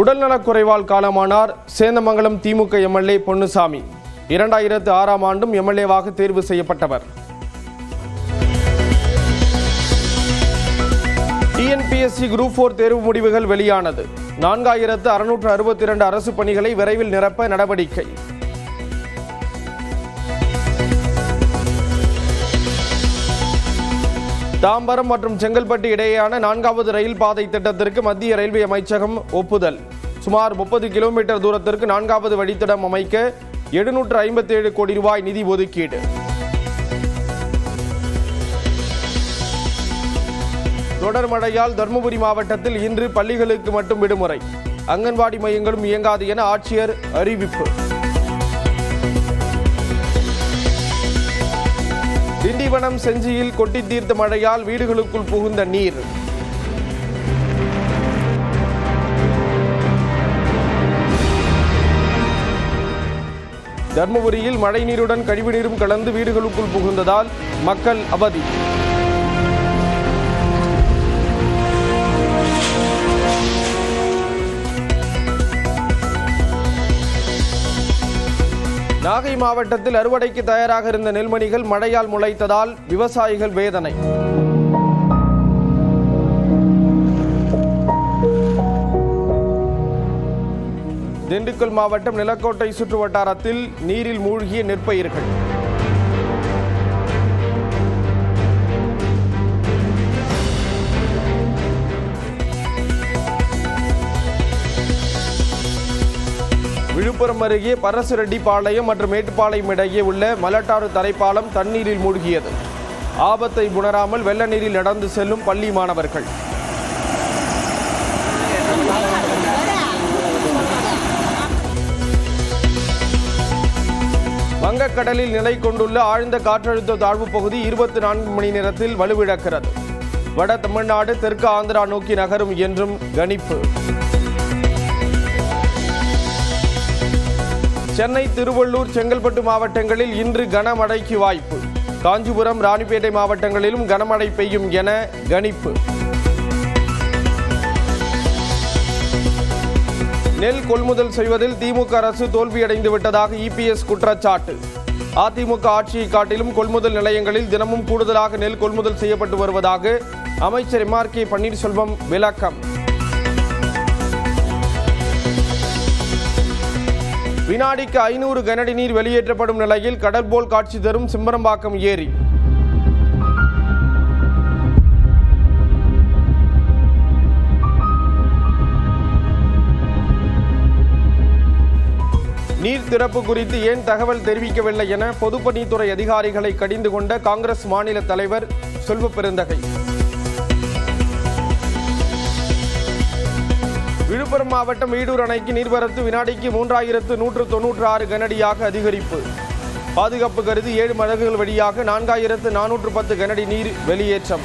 உடல்நலக்குறைவால் காலமானார். சேந்தமங்கலம் திமுக எம்எல்ஏ பொன்னுசாமி. இரண்டாயிரத்து ஆறாம் ஆண்டும் எம்எல்ஏவாக தேர்வு செய்யப்பட்டவர். டிஎன்பிஎஸ்சி குரூப் ஃபோர் தேர்வு முடிவுகள் வெளியானது. நான்காயிரத்து அறுநூற்று அறுபத்தி இரண்டு அரசு பணிகளை விரைவில் நிரப்ப நடவடிக்கை. தாம்பரம் மற்றும் செங்கல்பட்டு இடையேயான நான்காவது ரயில் பாதை திட்டத்திற்கு மத்திய ரயில்வே அமைச்சகம் ஒப்புதல். சுமார் முப்பது கிலோமீட்டர் தூரத்திற்கு நான்காவது வழித்தடம் அமைக்க எழுநூற்று ஐம்பத்தி ஏழு கோடி ரூபாய் நிதி ஒதுக்கீடு. தொடர் மழையால் தருமபுரி மாவட்டத்தில் இன்று பள்ளிகளுக்கு மட்டும் விடுமுறை. அங்கன்வாடி மையங்களும் இயங்காது என ஆட்சியர் அறிவிப்பு. தீவனம் செஞ்சியில் கொட்டி தீர்த்த மழையால் வீடுகளுக்குள் புகுந்த நீர். தர்மபுரியில் மழைநீருடன் கழிவுநீரும் கலந்து வீடுகளுக்குள் புகுந்ததால் மக்கள் அவதி. நாகை மாவட்டத்தில் அறுவடைக்கு தயாராக இருந்த நெல்மணிகள் மழையால் முளைத்ததால் விவசாயிகள் வேதனை. திண்டுக்கல் மாவட்டம் நிலக்கோட்டை சுற்று வட்டாரத்தில் நீரில் மூழ்கிய நெற்பயிர்கள். விழுப்புரம் அருகே பரசுரெட்டிப்பாளையம் மற்றும் மேட்டுப்பாளையம் இடையே உள்ள மலட்டாறு தரைப்பாலம் தண்ணீரில் மூழ்கியது. ஆபத்தை உணராமல் வெள்ள நீரில் நடந்து செல்லும் பள்ளி மாணவர்கள். வங்கக்கடலில் நிலை கொண்டுள்ள ஆழ்ந்த காற்றழுத்த தாழ்வு பகுதி இருபத்தி நான்கு மணி நேரத்தில் வலுவிழக்கிறது. வட தமிழ்நாடு தெற்கு ஆந்திரா நோக்கி நகரும் என்றும் கணிப்பு. சென்னை திருவள்ளூர் செங்கல்பட்டு மாவட்டங்களில் இன்று கனமழைக்கு வாய்ப்பு. காஞ்சிபுரம் ராணிப்பேட்டை மாவட்டங்களிலும் கனமழை பெய்யும் என கணிப்பு. நெல் கொள்முதல் செய்வதில் திமுக அரசு தோல்வியடைந்து விட்டதாக இபிஎஸ் குற்றச்சாட்டு. அதிமுக ஆட்சியை காட்டிலும் கொள்முதல் நிலையங்களில் தினமும் கூடுதலாக நெல் கொள்முதல் செய்யப்பட்டு வருவதாக அமைச்சர் எம் ஆர் கே பன்னீர்செல்வம் விளக்கம். வினாடிக்கு ஐநூறு கனடி நீர் வெளியேற்றப்படும் நிலையில் கடற்போல் காட்சி தரும் சிம்பரம்பாக்கம் ஏரி. நீர் திறப்பு குறித்து ஏன் தகவல் தெரிவிக்கவில்லை என பொதுப்பணித்துறை அதிகாரிகளை கடிந்து கொண்ட காங்கிரஸ் மாநில தலைவர் செல்வ பெருந்தகை. விழுப்புரம் மாவட்டம் வீடூர் அணைக்கு நீர்வரத்து வினாடிக்கு மூன்றாயிரத்து நூற்று தொன்னூற்று ஆறு கனடியாக அதிகரிப்பு. பாதுகாப்பு கருதி ஏழு மடங்குகள் வழியாக நான்காயிரத்து நானூற்று பத்து கனடி நீர் வெளியேற்றம்.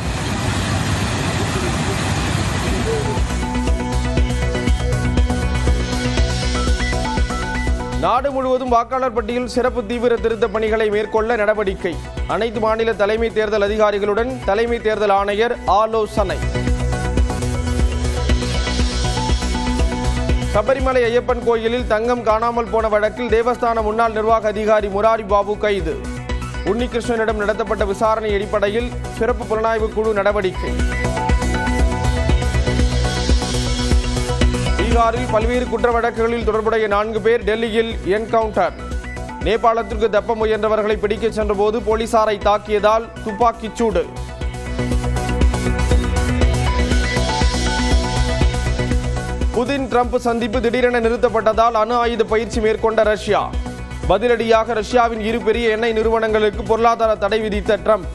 நாடு முழுவதும் வாக்காளர் பட்டியல் சிறப்பு தீவிர திருத்த பணிகளை மேற்கொள்ள நடவடிக்கை. அனைத்து மாநில தலைமை தேர்தல் அதிகாரிகளுடன் தலைமை தேர்தல் ஆணையர் ஆலோசனை. சபரிமலை ஐயப்பன் கோயிலில் தங்கம் காணாமல் போன வழக்கில் தேவஸ்தான முன்னாள் நிர்வாக அதிகாரி முராரி பாபு கைது. உன்னிகிருஷ்ணனிடம் நடத்தப்பட்ட விசாரணை அடிப்படையில் சிறப்பு புலனாய்வு குழு நடவடிக்கை. பீகாரில் பல்வேறு குற்ற வழக்குகளில் தொடர்புடைய நான்கு பேர் டெல்லியில் என்கவுண்டர். நேபாளத்திற்கு தப்ப முயன்றவர்களை பிடிக்கச் சென்றபோது போலீசாரை தாக்கியதால் துப்பாக்கிச் புதின் ட்ரம்ப் சந்திப்பு திடீரென நிறுத்தப்பட்டதால் அணு ஆயுத பயிற்சி மேற்கொண்ட ரஷ்யா. பதிலடியாக ரஷ்யாவின் இரு பெரிய எண்ணெய் நிறுவனங்களுக்கு பொருளாதார தடை விதித்த ட்ரம்ப்.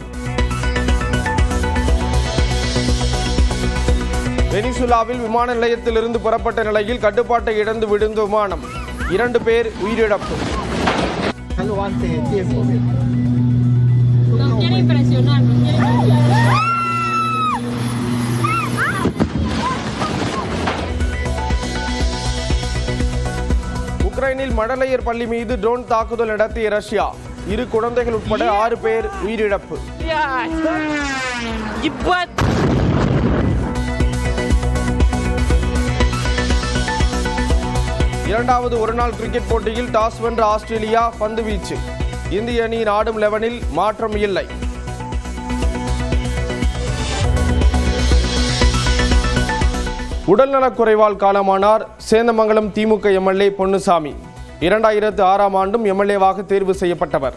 வெனிசுலாவில் விமான நிலையத்திலிருந்து புறப்பட்ட நிலையில் கட்டுப்பாட்டை இழந்து விழுந்த விமானம். இரண்டு பேர் உயிரிழப்பு. No quiere impresionar, no quiere impresionar. உக்ரைனில் மழலையர் பள்ளி மீது ட்ரோன் தாக்குதல் நடத்திய ரஷ்யா. இரு குழந்தைகள் உட்பட ஆறு பேர் உயிரிழப்பு. இரண்டாவது ஒருநாள் கிரிக்கெட் போட்டியில் டாஸ் வென்ற ஆஸ்திரேலியா பந்து வீச்சு. இந்திய அணியின் ஆடும் லெவனில் மாற்றம் இல்லை. உடல்நலக் குறைவால் காலமானார். சேந்தமங்கலம் திமுக எம்எல்ஏ பொன்னுசாமி. இரண்டாயிரத்து ஆறாம் ஆண்டும் எம்எல்ஏவாக தேர்வு செய்யப்பட்டவர்.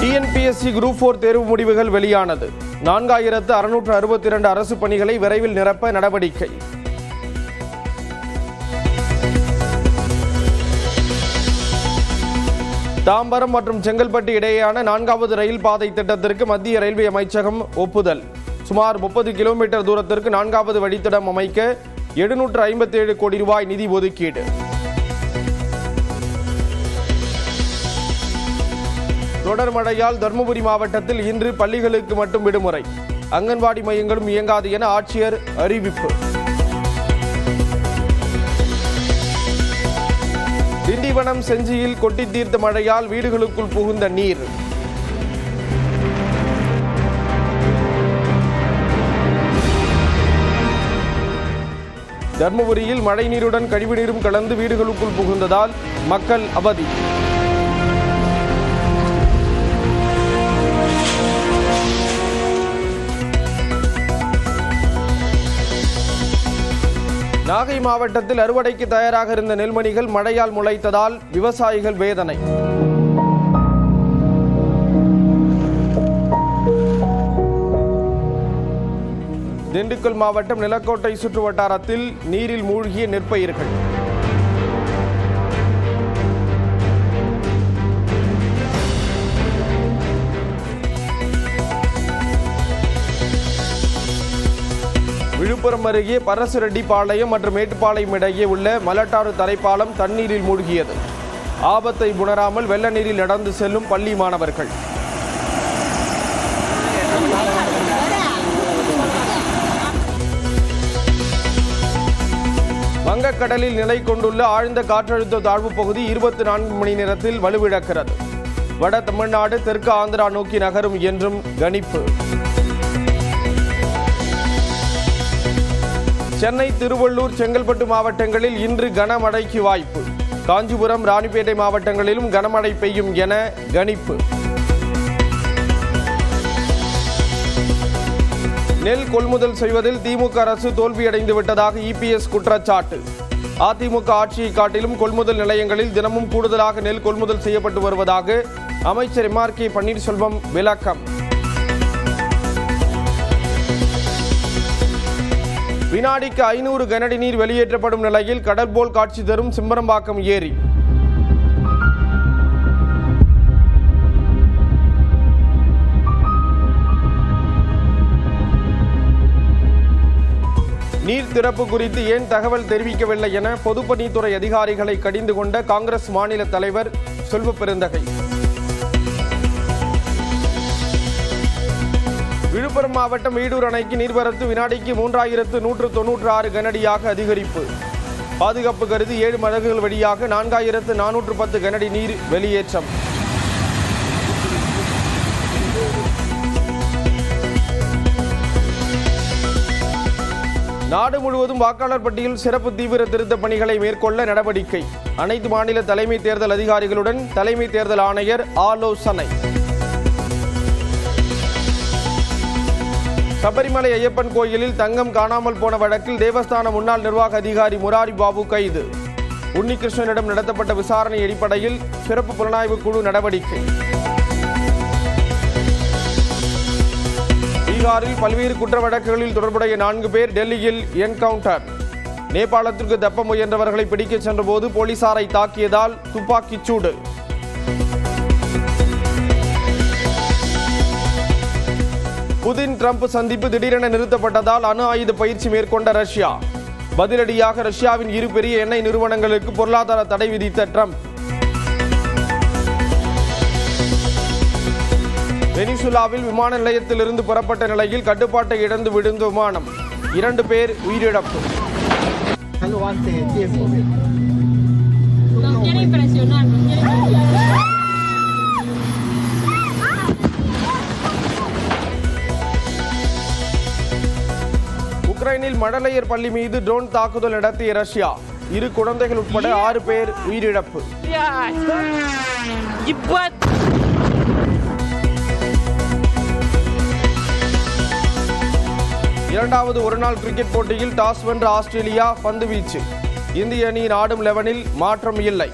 டிஎன்பிஎஸ்சி குரூப் ஃபோர் தேர்வு முடிவுகள் வெளியானது. நான்காயிரத்து அறுநூற்று அறுபத்தி இரண்டு அரசு பணிகளை விரைவில் நிரப்ப நடவடிக்கை. தாம்பரம் மற்றும் செங்கல்பட்டு இடையேயான நான்காவது ரயில் பாதை திட்டத்திற்கு மத்திய ரயில்வே அமைச்சகம் ஒப்புதல். சுமார் முப்பது கிலோமீட்டர் தூரத்திற்கு நான்காவது வழித்தடம் அமைக்க எழுநூற்று ஐம்பத்தி ஏழு கோடி ரூபாய் நிதி ஒதுக்கீடு. தொடர் மழையால் தருமபுரி மாவட்டத்தில் இன்று பள்ளிகளுக்கு மட்டும் விடுமுறை. அங்கன்வாடி மையங்களும் இயங்காது என ஆட்சியர் அறிவிப்பு. திண்டிவனம் செஞ்சியில் கொட்டி தீர்த்த மழையால் வீடுகளுக்குள் புகுந்த நீர். தர்மபுரியில் மழைநீருடன் கழிவுநீரும் கலந்து வீடுகளுக்குள் புகுந்ததால் மக்கள் அவதி. நாகை மாவட்டத்தில் அறுவடைக்கு தயாராக இருந்த நெல்மணிகள் மழையால் முளைத்ததால் விவசாயிகள் வேதனை. திண்டுக்கல் மாவட்டம் நிலக்கோட்டை சுற்று வட்டாரத்தில் நீரில் மூழ்கிய நெற்பயிர்கள். விழுப்புரம் அருகே பரசுரெட்டிப்பாளையம் மற்றும் மேட்டுப்பாளையம் இடையே உள்ள மலட்டாறு தரைப்பாலம் தண்ணீரில் மூழ்கியது. ஆபத்தை உணராமல் வெள்ள நீரில் நடந்து செல்லும் பள்ளி மாணவர்கள். வங்கக்கடலில் நிலை கொண்டுள்ள ஆழ்ந்த காற்றழுத்த தாழ்வு பகுதி இருபத்தி நான்கு மணி நேரத்தில் வலுவிழக்கிறது. வட தமிழ்நாடு தெற்கு ஆந்திரா நோக்கி நகரும் என்றும் கணிப்பு. சென்னை திருவள்ளூர் செங்கல்பட்டு மாவட்டங்களில் இன்று கனமழைக்கு வாய்ப்பு. காஞ்சிபுரம் ராணிப்பேட்டை மாவட்டங்களிலும் கனமழை பெய்யும் என கணிப்பு. நெல் கொள்முதல் செய்வதில் திமுக அரசு தோல்வியடைந்து விட்டதாக இபிஎஸ் குற்றச்சாட்டு. அதிமுக ஆட்சியை காட்டிலும் கொள்முதல் நிலையங்களில் தினமும் கூடுதலாக நெல் கொள்முதல் செய்யப்பட்டு வருவதாக அமைச்சர் எம் ஆர் கே பன்னீர்செல்வம் விளக்கம். வினாடிக்கு ஐநூறு கனடி நீர் வெளியேற்றப்படும் நிலையில் கடற்போல் காட்சி தரும் சிம்பரம்பாக்கம் ஏரி. நீர் திறப்பு குறித்து ஏன் தகவல் தெரிவிக்கவில்லை என பொதுப்பணித்துறை அதிகாரிகளை கடிந்து கொண்ட காங்கிரஸ் மாநில தலைவர் செல்வ பெருந்தகை. விழுப்புரம் மாவட்டம் வீடூர் அணைக்கு நீர்வரத்து வினாடிக்கு மூன்றாயிரத்து நூற்று தொன்னூற்று ஆறு கனடியாக அதிகரிப்பு. பாதுகாப்பு கருதி ஏழு மடங்குகள் வழியாக நான்காயிரத்து நானூற்று பத்து கனடி நீர் வெளியேற்றம். நாடு முழுவதும் வாக்காளர் பட்டியல் சிறப்பு தீவிர திருத்த பணிகளை மேற்கொள்ள நடவடிக்கை. அனைத்து மாநில தலைமை தேர்தல் அதிகாரிகளுடன் தலைமை தேர்தல் ஆணையர் ஆலோசனை. சபரிமலை ஐயப்பன் கோயிலில் தங்கம் காணாமல் போன வழக்கில் தேவஸ்தான முன்னாள் நிர்வாக அதிகாரி முராரி பாபு கைது. உன்னிகிருஷ்ணனிடம் நடத்தப்பட்ட விசாரணை அடிப்படையில் சிறப்பு புலனாய்வு குழு நடவடிக்கை. பீகாரில் பல்வேறு குற்ற வழக்குகளில் தொடர்புடைய நான்கு பேர் டெல்லியில் என்கவுண்டர். நேபாளத்திற்கு தப்ப முயன்றவர்களை பிடிக்கச் சென்றபோது போலீசாரை தாக்கியதால் துப்பாக்கிச் சூடு. புதின் ட்ரம்ப் சந்திப்பு திடீரென நிறுத்தப்பட்டதால் அணு ஆயுத பயிற்சி மேற்கொண்ட ரஷ்யா. பதிலடியாக ரஷ்யாவின் இரு பெரிய எண்ணெய் நிறுவனங்களுக்கு பொருளாதார தடை விதித்த ட்ரம்ப். வெனிசுலாவில் விமான நிலையத்திலிருந்து புறப்பட்ட நிலையில் கட்டுப்பாட்டை இழந்து விழுந்த விமானம். இரண்டு பேர் உயிரிழப்பு. No. உக்ரைனில் மழலையர் பள்ளி மீது ட்ரோன் தாக்குதல் நடத்திய ரஷ்யா. இரு குழந்தைகள் உட்பட ஆறு பேர் உயிரிழப்பு. இரண்டாவது ஒருநாள் கிரிக்கெட் போட்டியில் டாஸ் வென்ற ஆஸ்திரேலியா பந்து வீச்சு. இந்திய அணியின் ஆடும் லெவனில் மாற்றம் இல்லை.